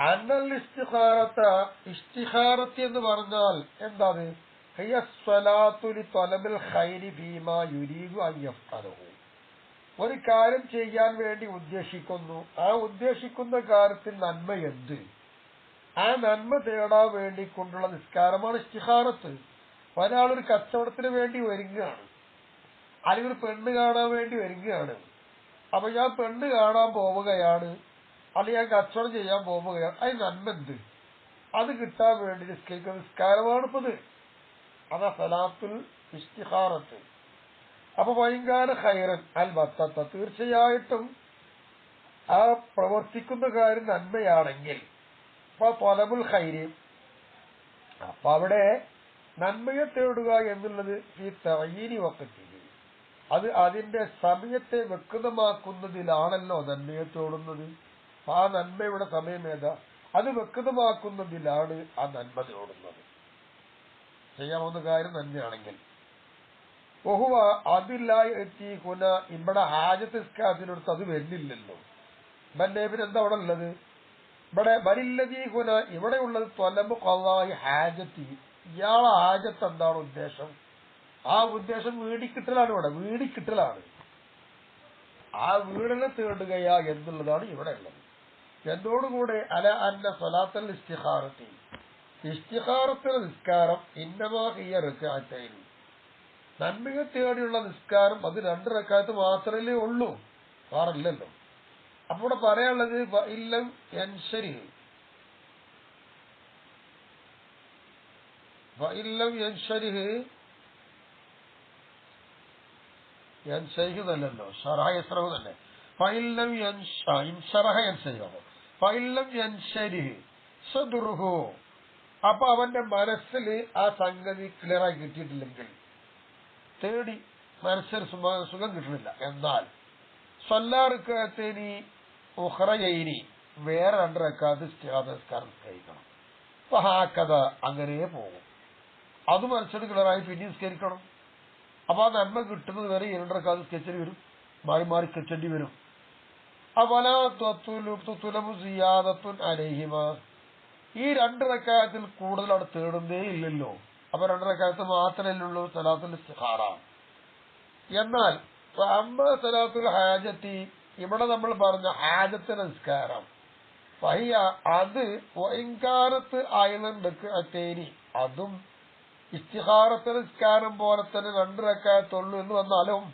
അന്നൽ ഇസ്തിഖാറത്ത ഇസ്തിഖാറത്ത് എന്ന് പറഞ്ഞാൽ എന്താണ്? ഒരു കാര്യം ചെയ്യാൻ വേണ്ടി ഉദ്ദേശിക്കുന്നു. ആ ഉദ്ദേശിക്കുന്ന കാര്യത്തിൽ നന്മ എന്ത്? ആ നന്മ തേടാൻ വേണ്ടി കൊണ്ടുള്ള നിസ്കാരമാണ് ഇസ്തിഹാറത്ത്. ഒരാൾ ഒരു കച്ചവടത്തിന് വേണ്ടി വരികയാണ്. അല്ലെങ്കിൽ ഒരു പെണ്ണ് കാണാൻ വേണ്ടി വരികയാണ്. അപ്പൊ ഞാൻ പെണ്ണ് കാണാൻ പോവുകയാണ്. അല്ലെങ്കിൽ കച്ചവടം ചെയ്യാൻ പോവുകയാണ് അതിന് നന്മ എന്ത് അത് കിട്ടാൻ വേണ്ടി നിസ്കരിക്കുന്ന നിസ്കാരമാണ് ഇപ്പത് അതാ സലാത്തുൽ ഇഷ്തിഹാറത്ത്. അപ്പൊ ഭയങ്കര ഹൈറൻ അൽ തീർച്ചയായിട്ടും ആ പ്രവർത്തിക്കുന്ന കാര്യം നന്മയാണെങ്കിൽ. അപ്പൊ തൊലബുൽ ഹൈരി അപ്പൊ അവിടെ നന്മയെ തേടുക എന്നുള്ളത് ഈ തയ്യീനി വക്കത്തിൽ. അത് അതിന്റെ സമയത്തെ വ്യക്തമാക്കുന്നതിലാണല്ലോ നന്മയെ തേടുന്നത് ആ നന്മയുടെ സമയമേതാ? അത് വ്യക്തമാക്കുന്നതിലാണ് ആ നന്മ തേടുന്നത് ചെയ്യാവുന്ന കാര്യം നന്മയാണെങ്കിൽ. ഓഹുവ അതില്ലായി എത്തി കുന ഇവിടെ ഹാജത്ത് അത് വരുന്നില്ലല്ലോ. ബന്നേബിന് എന്താ അവിടെ ഉള്ളത്? ഇവിടെ ബലില്ലതീ കുന ഇവിടെയുള്ളത് തൊലമ്പ് കൊള്ളായി ഹാജത്തി. ഇയാളെ ഹാജത്ത് എന്താണ് ഉദ്ദേശം? ആ ഉദ്ദേശം വീടിക്കിട്ടലാണ് ഇവിടെ വീടിക്കിട്ടലാണ്. ആ വീടിനെ തേടുകയാ എന്നുള്ളതാണ് ഇവിടെ ഉള്ളത്. എന്നോടുകൂടെ അല അന്ന സ്വലാത്തൽ ഇസ്തിഹാറത്തി ഇസ്തിഹാറത്തിലെ നിസ്കാരം ഇന്നമാക്കിയ റക്കാറ്റൈനി നന്മയെ തേടിയുള്ള നിസ്കാരം അത് രണ്ട് റക്കാത്ത് മാത്രമേ ഉള്ളൂ. പാറില്ലല്ലോ അപ്പൊ ഇവിടെ പറയാനുള്ളത് ഇല്ലം യൻശരി. ഇല്ലം യൻശരിഹ് യൻശരിഹുന്നല്ലോ ഷറായസ്രഹു തന്നെ. ഫൈല്ലം യൻഷറഹ യൻശരിഹോ. ഫൈല്ലം യൻശരിഹ് സദുറുഹു. അപ്പൊ അവന്റെ മനസ്സിൽ ആ സംഗതി ക്ലിയറായി കിട്ടിയിട്ടില്ലെങ്കിൽ തേടി മനസ്സിൽ സുഖം കിട്ടുന്നില്ല. എന്നാൽ സല്ലാറുക്കത്തേനി ഉഹ്റയൈനി വേറെ രണ്ട് റക്കാത്ത് കഴിക്കണം. അപ്പൊ ആ കഥ അങ്ങനെ പോകും. അത് മനസ്സിന് ക്ലിയറായി പിന്നെ നിസ്കരിക്കണം. അപ്പൊ ആ നന്മ കിട്ടുന്നത് വരെ ഈ രണ്ട് റക്കാത്ത് സ്കെച്ചിൽ വരും. മാറി മാറി സ്കെച്ചേണ്ടി വരും. അപല തുലബു സിയാദത്തുൻ അലഹിമ. ഈ രണ്ട് റക്കായത്തിൽ കൂടുതൽ അവിടെ തേടുന്നേ ഇല്ലല്ലോ. അപ്പൊ രണ്ട് റക്കായത്ത് മാത്രമല്ലേ ഉള്ളൂ സലാത്തുൽ ഇസ്തിഖാറ. എന്നാൽ അമ്മ സലാത്തുൽ ഹാജത്തി ഇവിടെ നമ്മൾ പറഞ്ഞ ഹാജത്ത് നിസ്കാരം. പയ്യ അത് വൈകാരത്ത് ആയതുണ്ട് അത്തേരി. അതും ഇസ്തിഹാറത്തെ നിസ്കാരം പോലെ തന്നെ രണ്ട് റക്കായത്തുള്ളൂ എന്ന് വന്നാലും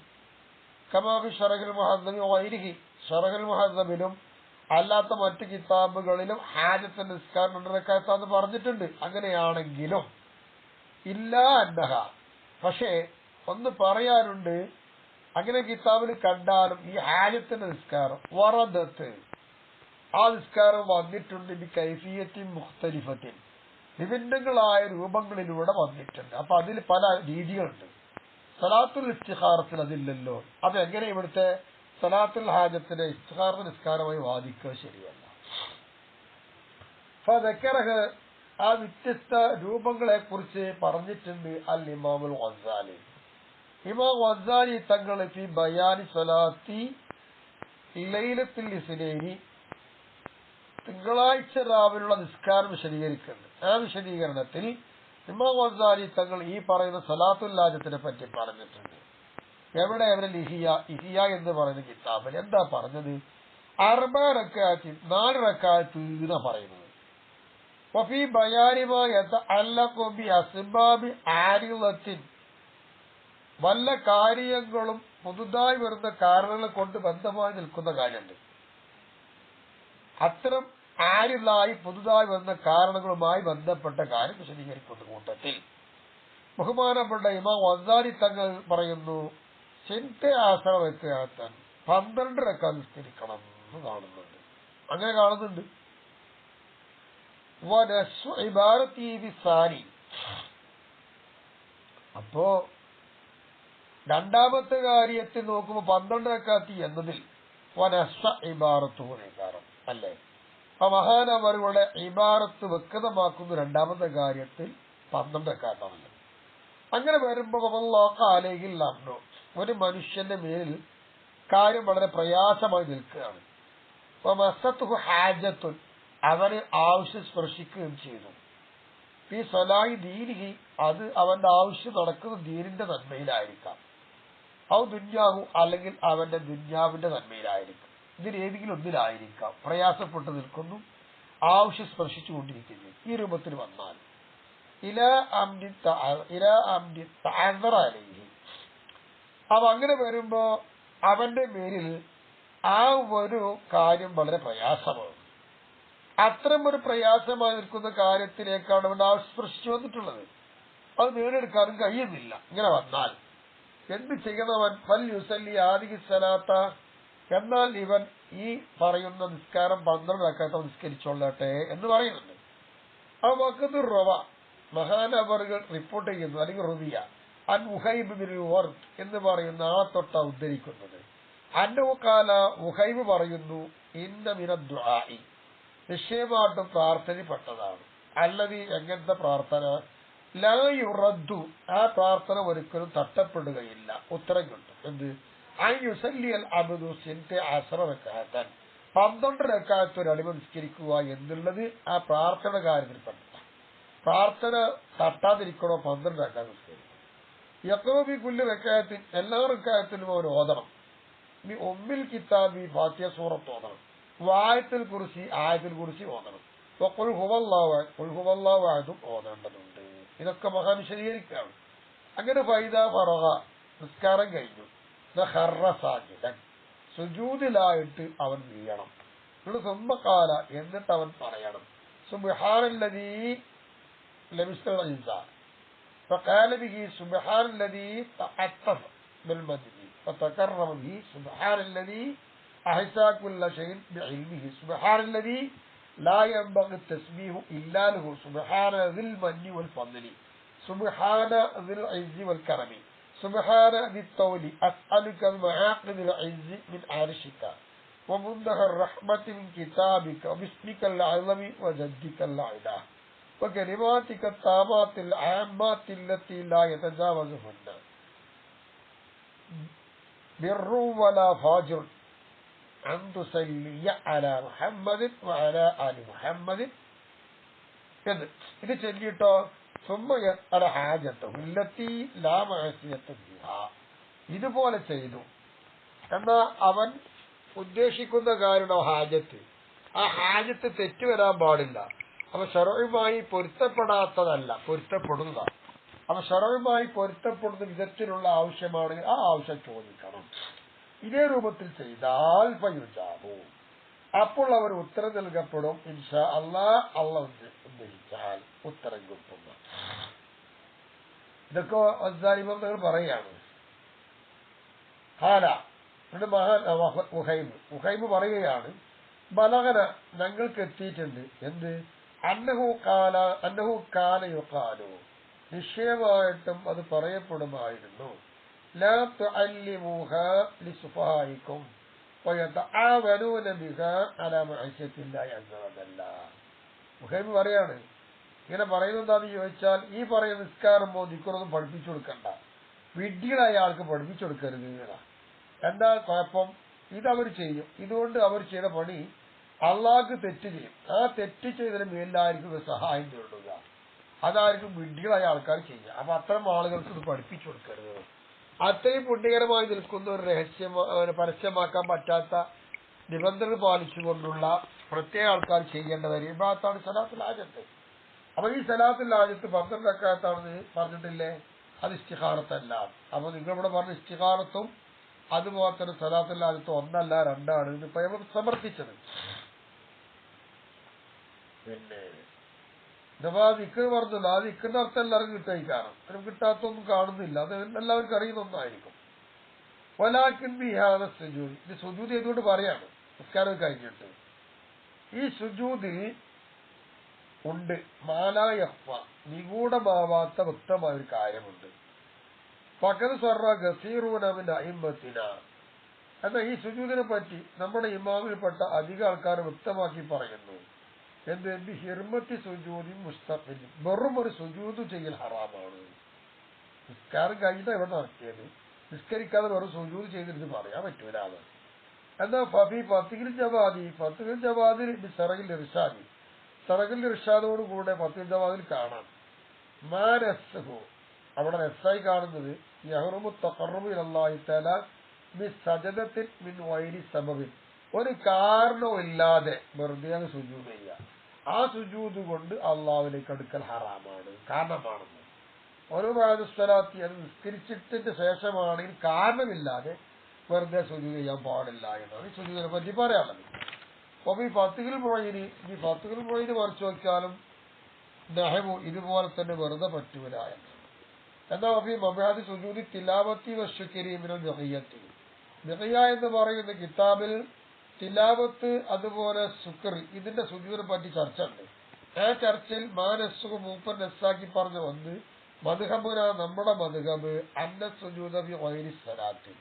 കമാബി ഷറഖുൽ മുഹദ്ദബി വൈരിഹി ഷറഖുൽ മുഹദ്ദബിലും അല്ലാത്ത മറ്റു കിതാബുകളിലും ഹാജത്ത് നിസ്കാരം രണ്ട് റക്കായത്താന്ന് പറഞ്ഞിട്ടുണ്ട്. അങ്ങനെയാണെങ്കിലും ഇല്ല അന്നഹ. പക്ഷേ ഒന്ന് പറയാനുണ്ട്. അങ്ങനെ കിതാബിൽ കണ്ടാലും ഈ ഹാജത്തിന്റെ നിസ്കാരം വറദത്ത്. ആ നിസ്കാരം വന്നിട്ടുണ്ട് ഈ കൈഫിയത്തിൻ മുഖ്തലിഫത്തിൻ. വിഭിന്നങ്ങളായ രൂപങ്ങളിലൂടെ വന്നിട്ടുണ്ട്. അപ്പൊ അതിൽ പല രീതികളുണ്ട്. സലാത്തുൽ ഇസ്തിഹാറത്തിൽ അതില്ലല്ലോ. അത് എങ്ങനെ ഇവിടുത്തെ സലാത്തുൽ ഹാജത്തിന്റെ ഇസ്തിഹാറ നിസ്കാരമായി വാദിക്കുക ശരിയല്ല. ആ വ്യത്യസ്ത രൂപങ്ങളെ കുറിച്ച് പറഞ്ഞിട്ടുണ്ട് അൽ ഇമാമുൽ വസാലി ഇമാം വസാലി തങ്ങൾ ഫി ബയാനി സലാത്തി ലൈലത്തിൽ ഇസ്ലേനി തിങ്കളാഴ്ച രാവിലുള്ള നിസ്കാരം വിശദീകരിക്കുന്നുണ്ട്. ആ വിശദീകരണത്തിൽ ഇമാം വസാലി തങ്ങൾ ഈ പറയുന്ന സലാത്തുല്ലാജത്തിനെ പറ്റി പറഞ്ഞിട്ടുണ്ട്. എവിടെ അവരെ ഇഹിയ ഇഹിയ എന്ന് പറയുന്ന കിതാബിൽ എന്താ പറഞ്ഞത്? അർബ റക്കാത്തിൽ നാല് റക്കാത്ത് എന്നാ പറയുന്നത്. വല്ല കാര്യങ്ങളും പുതുതായി വരുന്ന കാരണങ്ങളെ കൊണ്ട് ബന്ധമായി നിൽക്കുന്ന കാര്യമുണ്ട്. അത്തരം ആരിലായി പുതുതായി വന്ന കാരണങ്ങളുമായി ബന്ധപ്പെട്ട കാര്യം വിശദീകരിക്കുന്ന കൂട്ടത്തിൽ. ബഹുമാനപ്പെട്ട ഇമാം വസാരി തങ്ങൾ പറയുന്നു ചിന്ത ആശ്രമ വെക്കാൻ പന്ത്രണ്ട് റെക്കാൻ നിസ്കരിക്കണം എന്ന് കാണുന്നുണ്ട്. അങ്ങനെ കാണുന്നുണ്ട്. സാരി. അപ്പോ രണ്ടാമത്തെ കാര്യത്തിൽ നോക്കുമ്പോ പന്ത്രണ്ട് റെക്കാത്തി എന്നതിൽ വനസ്വ ഇബാറത്ത് കാരണം അല്ലേ? അപ്പൊ മഹാനവറുകളുടെ ഇബാറത്ത് വ്യക്തമാക്കുന്ന രണ്ടാമത്തെ കാര്യത്തിൽ പന്ത്രണ്ട് റെക്കാത്താണല്ലോ അങ്ങനെ വരുമ്പോ അല്ലെങ്കിൽ ലംനോ ഒരു മനുഷ്യന്റെ മേലിൽ കാര്യം വളരെ പ്രയാസമായി നിൽക്കുകയാണ്. ഹാജത്തുൽ അവന് ആവശ്യം സ്പർശിക്കുകയും ചെയ്തു. ഈ സ്വലായി ദീനിഹി അത് അവന്റെ ആവശ്യം നടക്കുന്ന ദീനിന്റെ നന്മയിലായിരിക്കാം. ഔ ദുന്യാഹു അല്ലെങ്കിൽ അവന്റെ ദുന്യാവിന്റെ നന്മയിലായിരിക്കും. ഇതിൽ ഏതെങ്കിലും ഒന്നിലായിരിക്കാം. പ്രയാസപ്പെട്ടു നിൽക്കുന്നു ആവശ്യം സ്പർശിച്ചുകൊണ്ടിരിക്കുന്നു. ഈ രൂപത്തിൽ വന്നാൽ. ഇല അംഡി ഇല അംഡി തഅذر അലൈഹി. അപ്പൊ അങ്ങനെ വരുമ്പോ അവന്റെ മേലിൽ ആ ഒരു കാര്യം വളരെ പ്രയാസമാണ് അത്തരം ഒരു പ്രയാസമായി നിൽക്കുന്ന കാര്യത്തിലേക്കാണ് അവൻ ആസ്പൃശിച്ചു വന്നിട്ടുള്ളത്. അത് നേടിയെടുക്കാനും കഴിയുന്നില്ല. ഇങ്ങനെ വന്നാൽ എന്ത് ചെയ്യണവൻ? പൽ യുസല്ലി ആദികി സലാത്ത. എന്നാൽ ഇവൻ ഈ പറയുന്ന നിസ്കാരം പന്ത്രണ്ട് അക്കാത്ത നിസ്കരിച്ചോളട്ടെ എന്ന് പറയുന്നുണ്ട്. ആ വാക്കത്ത് റവ. മഹാനവറുകൾ റിപ്പോർട്ട് ചെയ്യുന്നു. അല്ലെങ്കിൽ റുദിയ അൻ ഉഹൈബ് വർദ് എന്ന് പറയുന്ന ആ തൊട്ട ഉദ്ധരിക്കുന്നത്. അന്നവുകാല ഉഹൈബ് പറയുന്നു മിന ദുആഇ. നിശ്ചയമായിട്ടും പ്രാർത്ഥനപ്പെട്ടതാണ്. അല്ലതി എങ്ങനത്തെ പ്രാർത്ഥന? ലായുറദ്ദു ആ പ്രാർത്ഥന ഒരിക്കലും തട്ടപ്പെടുകയില്ല. ഉത്തരം കിട്ടും. എന്ത്? ഐ യുസല്ലിയൽ സിന്റെ അസറക്കാത്തൻ പന്ത്രണ്ട് രക്കാലത്ത് ഒരു അടിമ നിസ്കരിക്കുക എന്നുള്ളത് ആ പ്രാർത്ഥന കാര്യത്തിൽപ്പെട്ട പ്രാർത്ഥന തട്ടാതിരിക്കണോ? പന്ത്രണ്ട് റക്കാത്ത് നിസ്കരിക്കും. യക്കോബി കുല്ല് റക്കായത്തിൽ എല്ലാ റക്കായത്തിലും അവർ ഓതണം. ഇനി ഒമ്മിൽ കിതാബി ബാക്കിയ സൂറത്ത് ഓതണം. വായത്തിൽ കുറിച്ച് ആയത്തിൽ കുറിച്ച് ഓതണം. കൊൽഹുവല്ലാവായതും ഓതേണ്ടതുണ്ട്. ഇതൊക്കെ മഹാൻ വിശദീകരിക്കുകയാണ്. അങ്ങനെ ഫൈദ ഫറഹ നിസ്കാരം കഴിഞ്ഞു. സുജൂതിലായിട്ട് അവൻ വീഴണം. സുമ്മക്കാല എന്നിട്ട് അവൻ പറയണം. സുബിഹാനല്ലതീ ലഭിച്ച فقال به سبحان الذي تعطف بالمجد. فتكرم به سبحان الذي أحسى كل شيء بعلمه. سبحان الذي لا ينبغي التسبيح إلا له. سبحان ذي المن والفضل. سبحان ذي العز والكرم. سبحان ذي الطول. أسألك بمعاقد العز من عرشك. ومنتهى الرحمة من كتابك. وباسمك العظم وجدك الأعلى. وكلماتك التامات العامات التي لا يتجاوزهن بر ولا فاجر أن تصلي على محمد وعلى آل محمد എന്ന് ഇത് ചൊല്ലിട്ടോ സുമ്മ അല ഹാജത്തും ഇല്ലത്തി ലാമഹസിയത്തും ഇതുപോലെ ചെയ്തു എന്നാ അവൻ ഉദ്ദേശിക്കുന്ന കാരണോ ഹാജത്ത് ആ ഹാജത്ത് തെറ്റ് വരാൻ പാടില്ല അപ്പൊ ഷെറോയുമായി പൊരുത്തപ്പെടാത്തതല്ല പൊരുത്തപ്പെടുന്നതാണ് അപ്പൊ ഷെറോയുമായി പൊരുത്തപ്പെടുന്ന വിധത്തിലുള്ള ആവശ്യമാണ് ആ ആവശ്യം ചോദിക്കണം. ഇതേ രൂപത്തിൽ ചെയ്താൽ ഫയുജാബു. അപ്പോൾ അവർ ഉത്തരം നൽകപ്പെടും ഇൻഷാ അള്ളാ അള്ള ഉദ്ദേശിച്ചാൽ ഉത്തരം കിട്ടുന്ന. ഇതൊക്കെ അസാലിമം നിങ്ങൾ പറയാണ്. ഹാല ഇവിടെ മഹാൻ ഉഹൈബ് ഉഹൈബ് പറയുകയാണ് ബലകന ഞങ്ങൾക്ക് എത്തിയിട്ടുണ്ട്. എന്ത്? അന്നഹു കാല അന്നഹു കാല നിശ്ചയമായിട്ടും അത് പറയപ്പെടുമായിരുന്നു. ലാ പറയാണ്. ഇങ്ങനെ പറയുന്നത് എന്താണെന്ന് ചോദിച്ചാൽ ഈ പറയുന്ന നിസ്കാരം നിക്കറൊന്നും പഠിപ്പിച്ചു കൊടുക്കണ്ട. വിഡ്ഢികളെ അയാൾക്ക് പഠിപ്പിച്ചു കൊടുക്കരുത് എന്താ കുഴപ്പം ഇതവർ ചെയ്യും. ഇതുകൊണ്ട് അവർ ചെയ്ത പണി അള്ളാഹ്ക്ക് തെറ്റ് ചെയ്യും. ആ തെറ്റ് ചെയ്തതിന് മേലിലായിരിക്കും സഹായം തേടുക. അതായിരിക്കും വിഡ്ഢികളായ ആൾക്കാർ ചെയ്യുക. അപ്പൊ അത്തരം ആളുകൾക്ക് ഇത് പഠിപ്പിച്ചു കൊടുക്കരുത്. അത്രയും പുണ്യകരമായി നിൽക്കുന്ന ഒരു രഹസ്യം പരസ്യമാക്കാൻ പറ്റാത്ത നിബന്ധന പാലിച്ചുകൊണ്ടുള്ള പ്രത്യേക ആൾക്കാർ ചെയ്യേണ്ടത് ഇബാത്താണ് സലാത്തുൽ ആജത്ത് അപ്പൊ ഈ സലാത്തുൽ ആജത്ത് പന്ത്രണ്ട് അക്കാലത്താണെന്ന് പറഞ്ഞിട്ടില്ലേ? അത് ഇഷ്ടിഹാറത്തല്ല അപ്പൊ നിങ്ങളിവിടെ പറഞ്ഞ ഇഷ്ടിഹാറത്തും അതുപോലെ തന്നെ സലാത്തുൽ ആജത്തും ഒന്നല്ല രണ്ടാണ്. ഇത് സമർപ്പിച്ചത് പിന്നെ അഥവാ ദിക്ക് പറഞ്ഞല്ലോ. ആ വിക്കിന്റെ അർത്ഥം എല്ലാവർക്കും കിട്ടായിക്കാണും അതിനും കിട്ടാത്തൊന്നും കാണുന്നില്ല. അത് എല്ലാവർക്കും അറിയുന്ന ഒന്നായിരിക്കും. ഒലാക്കിൻ ബിഹാന സുജൂദ്. ഇത് സുജൂദ് ചെയ്തുകൊണ്ട് പറയാണ്? നിസ്കാരം കഴിഞ്ഞിട്ട്. ഈ സുജൂതി ഉണ്ട്. മാലായഫ നിഗൂഢമാവാത്ത വ്യക്തമായ ഒരു കാര്യമുണ്ട്. പകൽ സർവ ഗസീറൂനമിന്റെ അയിമ്പത്തിന എന്നാൽ ഈ സുജൂദിനെ പറ്റി നമ്മുടെ ഇമാമിൽപ്പെട്ട അധിക ആൾക്കാർ വ്യക്തമാക്കി പറയുന്നു. എന്ത് ബി ഹിർമത്തി സുജൂതി മുസ്തഖിൽ വെറും ഒരു സുജൂത് ചെയ്യൽ ഹറാമാണ്. നിസ്കാരം കഴിഞ്ഞാൽ ഇവിടെ നടത്തിയത് നിസ്കരിക്കാതെ വെറും സുജൂത് ചെയ്തിരുന്ന് പറയാൻ പറ്റൂല അത് എന്നാ ഫഫി ഫത്തിഖിൽ ജവാദി ഫത്തിഖിൽ ജവാദിൽ സറകിൽ ഇർഷാദി. സറകിൽ ഇർഷാദോട് കൂടെ ഫത്തിഖിൽ ജവാദിൽ കാണാം. മാ രസഹു അവിടെ രസായി കാണുന്നത് യഹ്റുമു തഖറബു തല ബി സജദത്തിൻ മിൻ വൈരി സബബിൻ. ഒരു കാരണവും ഇല്ലാതെ വെറുതെ അങ്ങ് സുജൂത് ചെയ്യുക ആ സുജൂത് കൊണ്ട് അള്ളാവിലേക്ക് അടുക്കൽ ഹറാമാണ്. കാരണമാണെന്ന്. ഓരോ ബാദുസ്വലാത്തി അത് നിസ്കരിച്ചിട്ടതിന് ശേഷമാണെങ്കിൽ കാരണമില്ലാതെ വെറുതെ സുജൂദ് ചെയ്യാൻ പാടില്ല എന്നാണ് ഈ സുജൂദിനെ പറ്റി പറയാനുള്ളത്. അപ്പൊ ഈ പത്തുകിൽ പുഴയിന് ഈ പത്തുകിൽ പുഴയിന് മറിച്ചു നോക്കിയാലും നഹമു ഇതുപോലെ തന്നെ വെറുതെ പറ്റൂല എന്ന്. എന്നാ അപ്പൊ മബാദി സുജൂദി തിലാവത്തി വശുക്കരീമിനും ജഹയ്യത്തി ജഹയ്യ എന്ന് പറയുന്ന കിതാബിൽ തിലാവത്ത് അതുപോലെ സുക്കർ ഇതിന്റെ സുജൂദിനെ പറ്റി ചർച്ച ഉണ്ട് ആ ചർച്ചയിൽ മാനസുഖ മൂപ്പൻ നസ്സാക്കി പറഞ്ഞു വന്ന് മധുഹബുന നമ്മുടെ മധുഹബ് അന്ന സുജൂദി വൈരി സ്വലാത്ത്.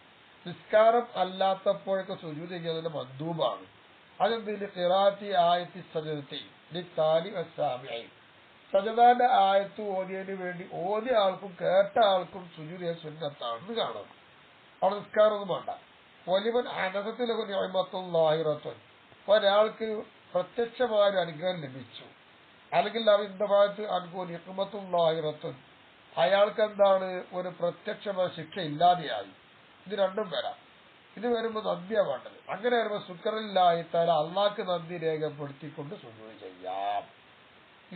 നിസ്കാരം അല്ലാത്തപ്പോഴൊക്കെ സുജൂദ് ചെയ്യുന്നതിന് മദ്ദൂബാണ്. അതെന്തിന്? ഖിറാത്തി ആയത്തി സജദത്തി താലി അസാമിയായി സജതാന്റെ ആയത്ത് ഓതിയതിന് വേണ്ടി ഓതിയ ആൾക്കും കേട്ട ആൾക്കും സുജൂദ് സുന്നത്താണെന്ന് കാണാം. അവിടെ നിസ്കാരമൊന്നും വേണ്ട. നിയമത്തും ലാഹിറത്തും ഒരാൾക്ക് പ്രത്യക്ഷമായ ഒരു അനുഗ്രഹം ലഭിച്ചു. അല്ലെങ്കിൽ അവ ഭാഗത്ത് അനുകൂല നിയമത്തും ലാഹിറത്തും അയാൾക്ക് എന്താണ് ഒരു പ്രത്യക്ഷമായ ശിക്ഷ ഇല്ലാതെയായി. ഇത് രണ്ടും വരാം. ഇത് വരുമ്പോൾ നന്ദിയാ വേണ്ടത്. അങ്ങനെ വരുമ്പോൾ സുക്കറില്ലായി തല അള്ളാക്ക് നന്ദി രേഖപ്പെടുത്തിക്കൊണ്ട് സുഖം ചെയ്യാം.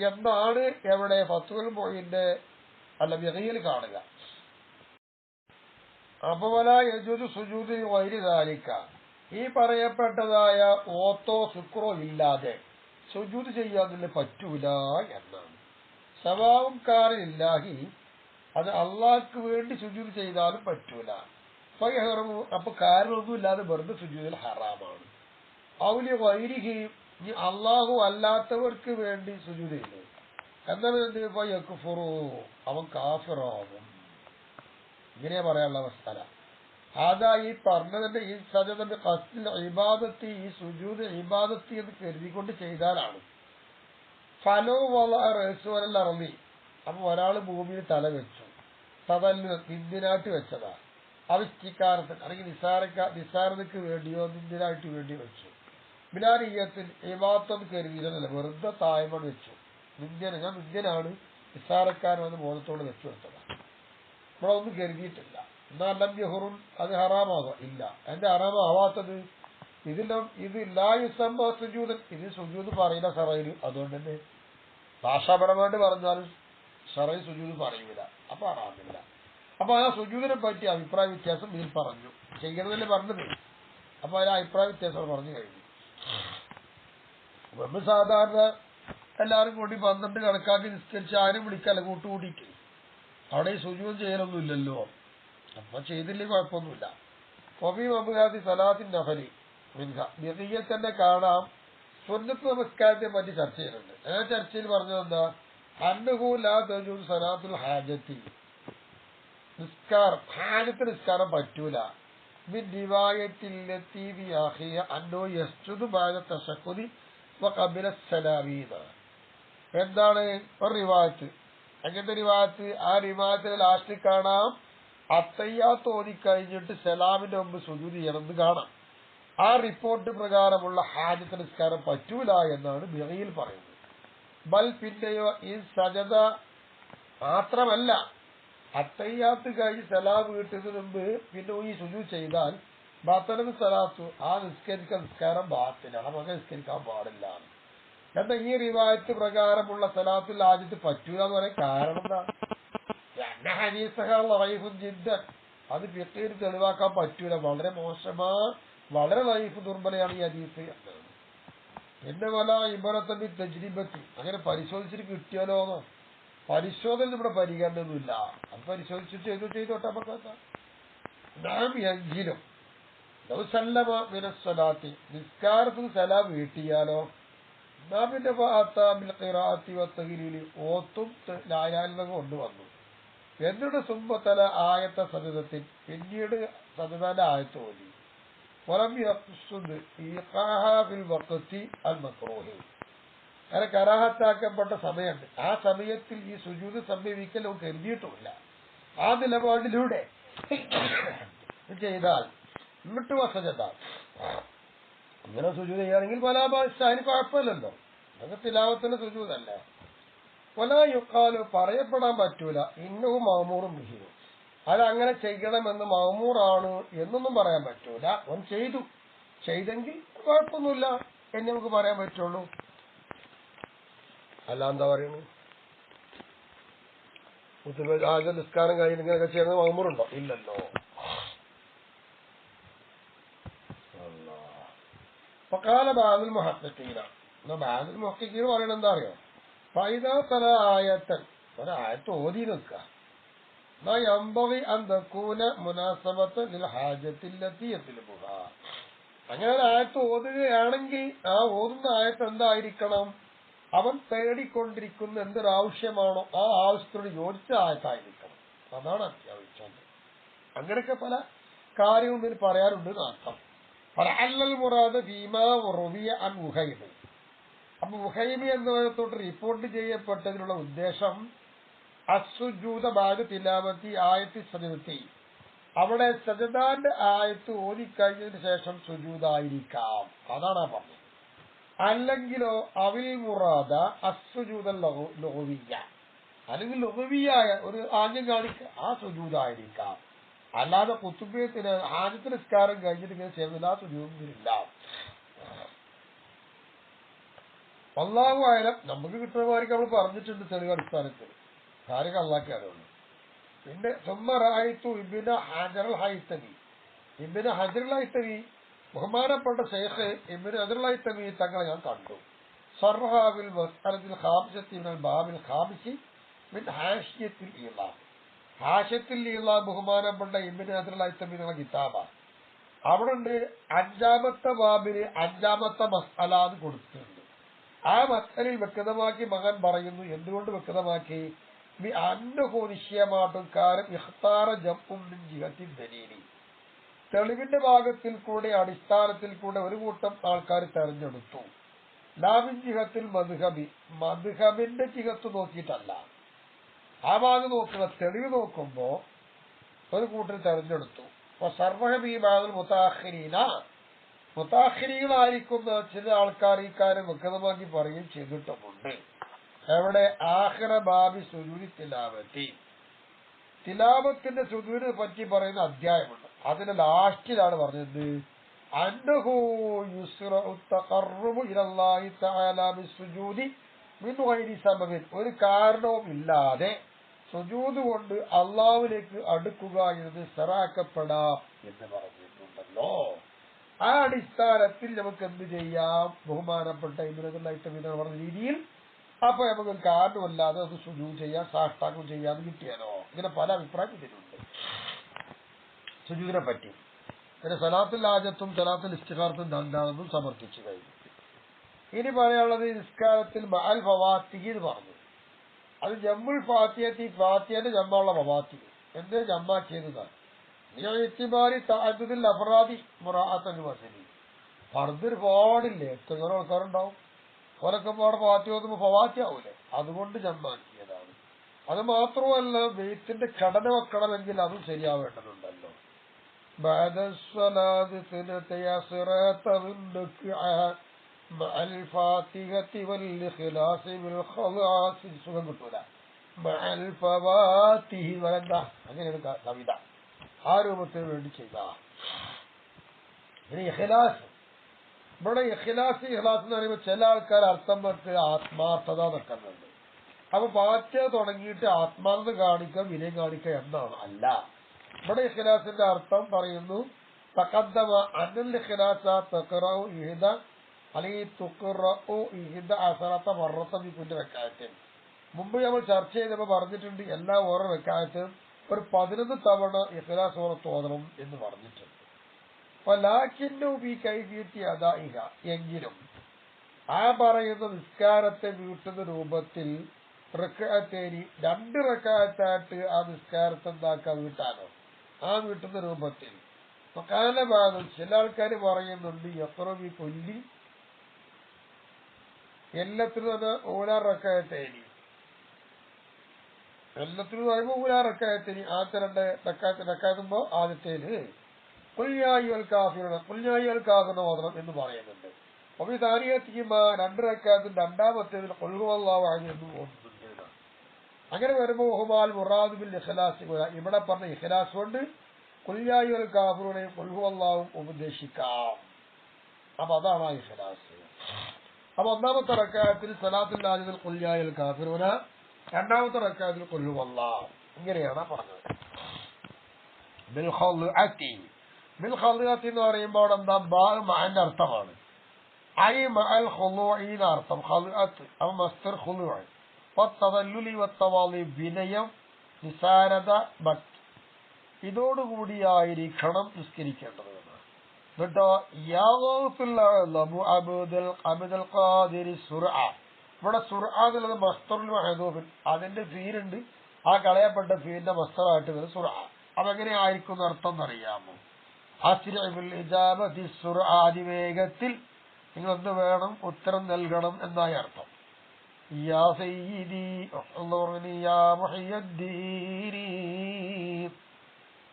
എന്നാണ് എവിടെ ഫത്തുൽ മൊയിന്റെ അല്ല വിറയിൽ കാണുക? വൈരിതാലിക്ക ഈ പറയപ്പെട്ടതായ ഓത്തോ ശുക്രോ ഇല്ലാതെ സുജൂദ് ചെയ്യാതിന് പറ്റൂല എന്നാണ്. സവാവും കാറിലില്ലാഹി അത് അള്ളാഹ്ക്ക് വേണ്ടി സുജൂദ് ചെയ്താലും പറ്റൂല. അപ്പൊ അപ്പൊ കാരണമൊന്നുമില്ലാതെ വെറുതെ സുജൂദിൽ ഹറാമാണ്. ഔലി വൈരിഹി ഈ അള്ളാഹു അല്ലാത്തവർക്ക് വേണ്ടി സുജൂദ് ചെയ്തു. എന്താണ് എന്ത് ഫയക്കുഫുറു അവൻ കാഫിറാവും ഇങ്ങനെയാ പറയാനുള്ള അവസ്ഥ. അതാ ഈ പറഞ്ഞതിന്റെ ഈ സജതന്റെ കസ്റ്റിൽ ഇബാദത്തി ഈ സുജൂദ് ഇബാദത്തി എന്ന് കരുതിക്കൊണ്ട് ചെയ്താലാണ്. ഫലോ വള അറങ്ങി അപ്പൊ ഒരാൾ ഭൂമിയിൽ തല വെച്ചു. തതല്ല നിന്ദിനായിട്ട് വെച്ചതാ. അവിഷ്ടിക്കാരത്തിന് അല്ലെങ്കിൽ നിസാരക്ക നിസാരതയ്ക്ക് വേണ്ടിയോ നിന്ദിനായിട്ട് വേണ്ടി വെച്ചു. ബിലാരീയത്തിൽ ഏമാത്വം കരുതിയില്ല വെറുതെ തായ്മൺ വെച്ചു. നിന്ദന ഞാൻ നിന്ദനാണ് നിസാരക്കാരനെന്ന് ബോധത്തോട് വെച്ചു കൊടുത്തതാണ് ഒന്നും കരുതിയിട്ടില്ല. എന്നാൽ ലം യഹുറുൻ അത് ഹറാമാകാം ഇല്ല. എന്റെ ഹറാമാവാത്തത് ഇതിലും ഇത് ലായുസമ്മ സുജൂതൻ ഇത് സുജൂത് പറയില്ല സറയിൽ അതുകൊണ്ട് തന്നെ ഭാഷാപരമായിട്ട് പറഞ്ഞാലും സറൈ സുജൂത് പറയൂല അപ്പൊ ഹറാമില്ല. അപ്പൊ ആ സുജൂതിനെ പറ്റി അഭിപ്രായ വ്യത്യാസം ഇതിൽ പറഞ്ഞു. ചെയ്യണമെന്നല്ലേ പറഞ്ഞത്. അപ്പൊ അതിന് അഭിപ്രായ വ്യത്യാസം പറഞ്ഞു കഴിഞ്ഞു. നമ്മൾ സാധാരണ എല്ലാവരും കൂടി പന്ത്രണ്ട് കണക്കാക്കി നിസ്കരിച്ച് ആരും വിളിക്കല്ല കൂട്ടുകൂടിയിട്ട് അവിടെ ഈ സുജൂത് ചെയ്യലൊന്നും ഇല്ലല്ലോ. അപ്പൊ ചെയ്തില്ലേ കുഴപ്പമൊന്നുമില്ല. ഫബി മബുലാദി സലാത്തിൻ നഫലി ബിറിയെ തന്നെ കാണാം സുന്നത്ത് നമസ്കാരത്തെ പറ്റി ചർച്ച ചെയ്യുന്നുണ്ട്. ആ ചർച്ചയിൽ പറഞ്ഞത് എന്താ അന്നഹു ലാ സലാത്തുൽ ഹാജത്തി. നിസ്കാരം ഹാജത്ത് നിസ്കാരം പറ്റൂല. എന്താണ്? ഒരു റിവായത്ത്. അങ്ങനത്തെ റിവായത്ത് ആ റിവായത്തിലെ ലാസ്റ്റിൽ കാണാം. അത്തയ്യാത്ത് കഴിഞ്ഞിട്ട് സലാമിന്റെ മുമ്പ് സുജൂതി ചെയ്യണമെന്ന് കാണാം. ആ റിപ്പോർട്ട് പ്രകാരമുള്ള ഹാജത്ത് നിസ്കാരം പറ്റൂല എന്നാണ് ബിറയിൽ പറയുന്നത്. ബൽ പിന്നെയോ ഈ സജത മാത്രമല്ല അത്തയ്യാത്ത് കഴിഞ്ഞ് സലാം വീട്ടുന്നതിന് മുമ്പ് പിന്നെ ഈ സുജു ചെയ്താൽ ബാത്തനത് സലാത്തു ആ നിസ്കരിക്കാൻ നിസ്കാരം ബാത്തിലാണ് മകൻ നിസ്കരിക്കാൻ പാടില്ല. എന്നാൽ ഈ റിവായത്ത് പ്രകാരമുള്ള സലാത്തിൽ ആദ്യത്ത് പറ്റൂല എന്ന് പറയാൻ കാരണം എന്താ? അത് ഫിഖീർ തെളിവാക്കാൻ പറ്റൂല. വളരെ മോശമാ വളരെ ലൈഫ് ദുർബലയാണ് ഈ ഹദീസ്. എന്റെ വല ഇബറത്തമ്പി തജ്രിബത്തി. അങ്ങനെ പരിശോധിച്ചിട്ട് കിട്ടിയാലോന്നോ പരിശോധന നമ്മുടെ പരിഗണനയൊന്നുമില്ല. അത് പരിശോധിച്ചിട്ട് ചെയ്തു ചെയ്തോട്ടെ നമുക്ക് നാം എങ്കിലും നിസ്കാരത്തിൽ സലാം വീട്ടിയാലോ? ബാബിന്റെ ഭാഗത്താമിൽ ഖിറാത്തി വത്തഹിലിൽ ഓത്തും ലായാലിനും കൊണ്ടുവന്നു. എന്നിട്ട് സുമ്പത്തല ആയത്തെ സജതത്തിൽ പിന്നീട് സജതാല ആയത്ത് ഓതി. വലം യഖ്സുദ് ഈഖാഹ അൽ അങ്ങനെ കരാഹത്താക്കപ്പെട്ട സമയമുണ്ട്. ആ സമയത്തിൽ ഈ സുജൂത് സംഭവിക്കൽ കരുതിയിട്ടുമില്ല ആ നിലപാടിലൂടെ ചെയ്താൽ എന്നിട്ട് വസജത. അങ്ങനെ സുജൂത് ചെയ്യുകയാണെങ്കിൽ പല അതിന് കുഴപ്പമില്ലല്ലോ. അതൊക്കെ തിലാവത്തിന്റെ സുജൂതല്ലേ. പല യുക്കാൽ പറയപ്പെടാൻ പറ്റൂല. ഇന്നവും മാമൂറും ബിഹിനും അത് അങ്ങനെ ചെയ്യണമെന്ന് മാമൂറാണ് എന്നൊന്നും പറയാൻ പറ്റൂല. അവൻ ചെയ്തു. ചെയ്തെങ്കിൽ കുഴപ്പമൊന്നുമില്ല. എന്ന് നമുക്ക് പറയാൻ പറ്റുള്ളൂ. അല്ല എന്താ പറയുന്നു ആദ്യ നിസ്കാരം കഴിഞ്ഞ് ഇങ്ങനെയൊക്കെ ചെയ്യുന്നത് മാമൂറുണ്ടോ ഇല്ലല്ലോ. ഫക്കാല ബാദുൽ മുഹത്തീന എന്നാ ബാദുൽ മുഹത്തീന പറയണ എന്താ അറിയോ? ഫൈദ തല ആയത്തൻ. ഒരായത്ത് ഓതി നിൽക്കുക യമ്പവി അന്തക്കൂന മുനാസബത്ത് നിൽ ഹാജത്തിലെത്തി എത്തിലുക അങ്ങനെ ആയത്ത് ഓതുകയാണെങ്കിൽ ആ ഓതുന്ന ആയത്ത് എന്തായിരിക്കണം? അവൻ തേടിക്കൊണ്ടിരിക്കുന്ന എന്തൊരാവശ്യമാണോ ആ ആവശ്യത്തോട് യോജിച്ച ആയത്തായിരിക്കണം. അതാണ് അത്യാവശ്യം. അങ്ങനെയൊക്കെ പല കാര്യവും ഇതിൽ പറയാറുണ്ട് അർത്ഥം. ഫലഅല്ലൽ മുറാദ് ഭീമ റുവിയ അൻ മുഹൈമി. അപ്പൊ മുഹൈമി എന്നതിനോട്ട് റിപ്പോർട്ട് ചെയ്യപ്പെട്ടതിനുള്ള ഉദ്ദേശം അസുജൂത ബാഗ് തിലാവത്തി ആയത്തി സജദത്തി. അവിടെ സജദാന്റെ ആയത്ത് ഓതിക്കഴിഞ്ഞതിന് ശേഷം സുജൂതായിരിക്കാം അതാണ് ആ പറഞ്ഞത്. അല്ലെങ്കിലോ അവിൽ മുറാദ അസുജൂത ലോവിയ അല്ലെങ്കിൽ ലോവിയായ ഒരു ആദ്യം കാണിക്കുക ആ സുജൂതായിരിക്കാം അല്ലാതെ കുത്തുബിയത്തിന് ആദ്യത്തെ നിസ്കാരം കഴിഞ്ഞിട്ട് ഇങ്ങനെ ചേർന്നില്ലാത്ത രൂപത്തിലില്ല സുജൂതില്ല അള്ളാഹു ആയാലും നമുക്ക് കിട്ടുന്നമാർക്ക് നമ്മൾ പറഞ്ഞിട്ടുണ്ട് ചെറിയ അടിസ്ഥാനത്തിൽ. കാര്യങ്ങൾ അള്ളാഹ്ക്ക് അറിയുള്ളൂ പിന്നെ സുമ്മറായിത്തു ഇബിന് ഹജർ ഹൈത്തവി ഇബിന് ഹൈത്തവി ബഹുമാനപ്പെട്ട ശേഖ് ഇബിന് ഹൈത്തവി തങ്ങളെ ഞാൻ കണ്ടു. സർഹാബിൽ മസ്അലത്തിൽ ബാബിൽ ഹാബിസി ഹാഷിയത്തിൽ ഇലാ ഹാഷ്യത്തിൽ ഉള്ള ബഹുമാനപ്പെട്ട ഇബിന് അതിലുള്ള കിതാബാണ് അവിടെ ഉണ്ട് അഞ്ചാമത്തെ ബാബിന് അഞ്ചാമത്തെ മസ്അല എന്ന് കൊടുത്തിട്ടുണ്ട്. ആ മസ്അലിൽ വ്യക്തമാക്കി മകൻ പറയുന്നു എന്തുകൊണ്ട് വ്യക്തമാക്കി? ദലീലി. തെളിവിന്റെ ഭാഗത്തിൽ കൂടെ അടിസ്ഥാനത്തിൽ കൂടെ ഒരു കൂട്ടം ആൾക്കാർ തെരഞ്ഞെടുത്തു. ലാബിൻ ജിഹത്തിൽ മധുഹബി മധുഹബിന്റെ ജിഹത്ത് നോക്കിയിട്ടല്ല. ആ ഭാഗം നോക്കുന്ന തെളിവ് നോക്കുമ്പോ ഒരു കൂട്ടർ തെരഞ്ഞെടുത്തു. അപ്പൊ സർവഹബി ഭാഗം മുത്താഖിരീന. മുത്താഖിരികളായിരിക്കുന്ന ചില ആൾക്കാർ ഈ കാര്യം വ്യക്തമാക്കി പറയുകയും ചെയ്തിട്ടുമുണ്ട്. എവിടെ? ആഹ്റ ബാബി സുജൂരി തിലാവത്തി. തിലാവത്തിന്റെ സുജൂരിനെ പറ്റി പറയുന്ന അധ്യായമുണ്ട്. അതിന്റെ ലാസ്റ്റിലാണ് പറഞ്ഞത്. ഒരു കാരണവും ഇല്ലാതെ സുജൂദ് കൊണ്ട് അള്ളാവിലേക്ക് അടുക്കുക എന്നത് സെറാക്കപ്പെടാം എന്ന് പറഞ്ഞിട്ടുണ്ടല്ലോ. ആ അടിസ്ഥാനത്തിൽ നമുക്ക് എന്ത് ചെയ്യാം? ബഹുമാനപ്പെട്ട ഇബ്രാഹിം പറഞ്ഞ രീതിയിൽ അപ്പൊ നമുക്ക് കാരണമല്ലാതെ അത് സുജൂ ചെയ്യാം സാഷ്ടാക്കം ചെയ്യാന്ന് കിട്ടിയാലോ? ഇങ്ങനെ പല അഭിപ്രായം കിട്ടിയിട്ടുണ്ട്. സുജൂതിനെ പറ്റി പിന്നെ സലാത്തിൽ ആജത്തും സലാത്തിൽ ഇഷ്ടകാർത്തും രണ്ടാണെന്നും സമർത്ഥിച്ചു കഴിഞ്ഞു. ഇനി പറയാനുള്ളത് നിസ്കാരത്തിൽ മഅൽ ഫവാത്തിഹി പറഞ്ഞു. അത് ജമ്മുൽ ഫാത്തിയത്തി ഫാത്തിയന്റെ ജമ്മുള്ള ഫവാത്തി എന്ത് ജമ്മാക്കിയതാണ് ഇത്തിമാരി താജുദിൽ അഫറാദി മുറാഅത്തൽ വസലി ഫർദ് ഒരുപാടില്ലേ എത്ര ആൾക്കാരുണ്ടാവും ഓരൊക്കെ പാടെ ഫാത്തി ഓതുമ്പോ ഫവാത്തി ആവൂലേ അതുകൊണ്ട് ജമ്മാക്കിയതാണ് അത് മാത്രമല്ല വെയ്ത്തിന്റെ ഘടന വെക്കണമെങ്കിൽ അതും ശരിയാവേണ്ടതുണ്ടല്ലോ بعد الصلاة اثنتي عشرة من സുഖം കിട്ടൂല. അങ്ങനെയാണ് കവിത. ആ വേണ്ടി ചെയ്ത. ഇഖ്ലാസ്. ഇഖ്ലാസ് ഇഖ്ലാസ് എന്ന് പറയുമ്പോൾ ചില ആൾക്കാർ അർത്ഥം വെച്ച് ആത്മാർത്ഥത വെക്കുന്നുണ്ട് അപ്പൊ പാറ്റ തുടങ്ങിയിട്ട് ആത്മാർത്ഥ കാണിക്കുക വിനയം കാണിക്കുക എന്നാണ്. അല്ല. ഇവിടെ ഇഖ്ലാസിന്റെ അർത്ഥം പറയുന്നു തക്കദ്ദമ അനിൽ ഇഖ്ലാസ തക്കറാവു ഇഹദ അല്ലെങ്കിൽ തുഖറഉ ഇഹദ അസറത്ത മറത്ത ബി കുഞ്ഞിന്റെ വെക്കായത്തിൽ മുമ്പ് നമ്മൾ ചർച്ച ചെയ്തപ്പോൾ പറഞ്ഞിട്ടുണ്ട് എല്ലാ ഓരോ വെക്കായത്തും ഒരു പതിനൊന്ന് തവണ ഇഖ്ലാസ് ഓർത്ത് ഓതണം എന്ന് പറഞ്ഞിട്ടുണ്ട്. ലാക്കിന്നു ബി അതാ ഇഹ എങ്കിലും ആ പറയുന്ന നിസ്കാരത്തെ വീട്ടുന്ന രൂപത്തിൽ റക്കാത്തേരി രണ്ട് റക്കാത്തായിട്ട് ആ നിസ്കാരത്തെ എന്താക്കാൻ വീട്ടാനോ? ആ വീട്ടുന്ന രൂപത്തിൽ. കാലഭാഗം ചില ആൾക്കാർ പറയുന്നുണ്ട് എത്ര ഈ കൊല്ലി എല്ലാത്തിനും അത് ഓലാറക്കായത്തേനി എല്ലാത്തിനും പറയുമ്പോൾ ഓലാറക്കായത്തേനി ആദ്യത്തെ രണ്ട് റക്കാത്ത് റക്കാത്തുമ്പോ ആദ്യത്തേൽ കുല്യായിവൽ കാഫിറുടെ കുല്യായിവൽ കാഫിറിന് മോദനം എന്ന് പറയുന്നുണ്ട്. അപ്പൊ ഈ താനിയത്തിക്കുമ്പോ രണ്ട് റക്കാത്തിന് രണ്ടാമത്തേതിൽ കൊൽകുവല്ലാവാണ് എന്ന് തോന്നുന്നുണ്ട്. അങ്ങനെ വരുമ്പോ ബഹുമാൽ മുറാദുബിൽ ബിൽ ഇഖ്ലാസ് ഇവിടെ പറഞ്ഞ ഇഖ്ലാസ് കൊണ്ട് കുല്യായിവൽ കാഫിറുടെയും കൊൽകുവല്ലാവും ഉപദേശിക്കാം. അപ്പൊ അതാണ് ആ ഇഖ്ലാസ്. അപ്പൊ ഒന്നാമത്തെ റക്കായത്തിൽ സലാത്തുല്ലാഹിൽ കൊല്ലിയായൽ കാഫിറൂന രണ്ടാമത്തെ റക്കായത്തിൽ കൊല്ലുവല്ല ഇങ്ങനെയാണ് പറഞ്ഞത്. ബിൽ ഖൽഅത്തി. എന്ന് പറയുമ്പോൾ എന്താ? ബാ മഅന്റെ അർത്ഥമാണ്. ഐ മഅൽ ഖുലൂഇ എന്ന അർത്ഥം. ഖൽഅത്ത്. അവ മസ്തർ ഖുലൂഇ വത്തദല്ലുലി വത്തവാളി വിനയം നിസാരത ഭക്തി. ഇതോടുകൂടിയായിരിക്കണം നിസ്കരിക്കേണ്ടത്. ഇവിടെ മസ്തറുൽ അതിന്റെ ഫീലുണ്ട്. ആ കളയപ്പെട്ട ഫീലിന്റെ മസ്തറായിട്ട് വരും സുറ അതെങ്ങനെ ആയിരിക്കും അർത്ഥം എന്നറിയാമോ? സുർഅ അതിവേഗത്തിൽ നിങ്ങൾ എന്ത് വേണം? ഉത്തരം നൽകണം എന്നായി അർത്ഥം. യാ സയ്യിദി യാ മുഹയ്യദ്ദീനി.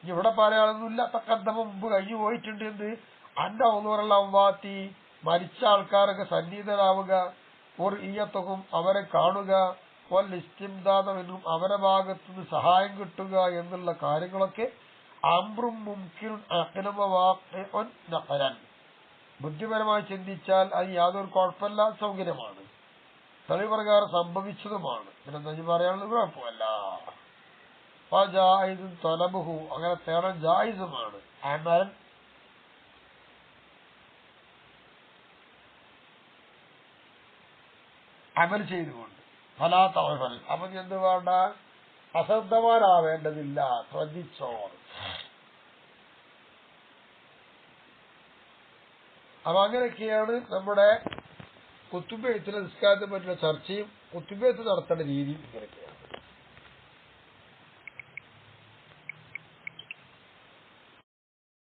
ഇവിടെ പറയാനൊന്നുമില്ല തക്കന്തമ മുമ്പ് കഴിഞ്ഞു പോയിട്ടുണ്ട് എന്ത്? അന്റെ ഒന്നുവരുള്ള അമ്പാത്തി മരിച്ച ആൾക്കാരൊക്കെ സന്നിഹിതരാവുക ഒരു ഈയത്തൊക്കും അവരെ കാണുക വൽ ഇസ്തിംദാദമെന്നും അവരെ ഭാഗത്തുനിന്ന് സഹായം കിട്ടുക എന്നുള്ള കാര്യങ്ങളൊക്കെ അമ്രും മുംകിൻ നഖലൻ. ബുദ്ധിപരമായി ചിന്തിച്ചാൽ അത് യാതൊരു കുഴപ്പമില്ലാത്ത സൗകര്യമാണ്. തെളിവ് പ്രകാരം സംഭവിച്ചതുമാണ്. പിന്നെ എന്താ പറയാനുള്ളത്? കുഴപ്പമല്ല. തൊലബുഹു. അങ്ങനെ തേടാൻ ജായിസുമാണ്. അമൽ അമൽ ചെയ്തുകൊണ്ട്. ഫലാത്തവൽ അപ്പൊ നീ എന്ത് വേണ്ട? അശ്രദ്ധവാനാവേണ്ടതില്ല ശ്രദ്ധിച്ചോ അപ്പൊ അങ്ങനെയൊക്കെയാണ് നമ്മുടെ കുത്തുബെയ്ത്തിലെ നിസ്കാരത്തെ പറ്റിയുള്ള ചർച്ചയും കുത്തുബെയ്ത്ത് നടത്തേണ്ട രീതിയും ഇങ്ങനെയൊക്കെയാണ്.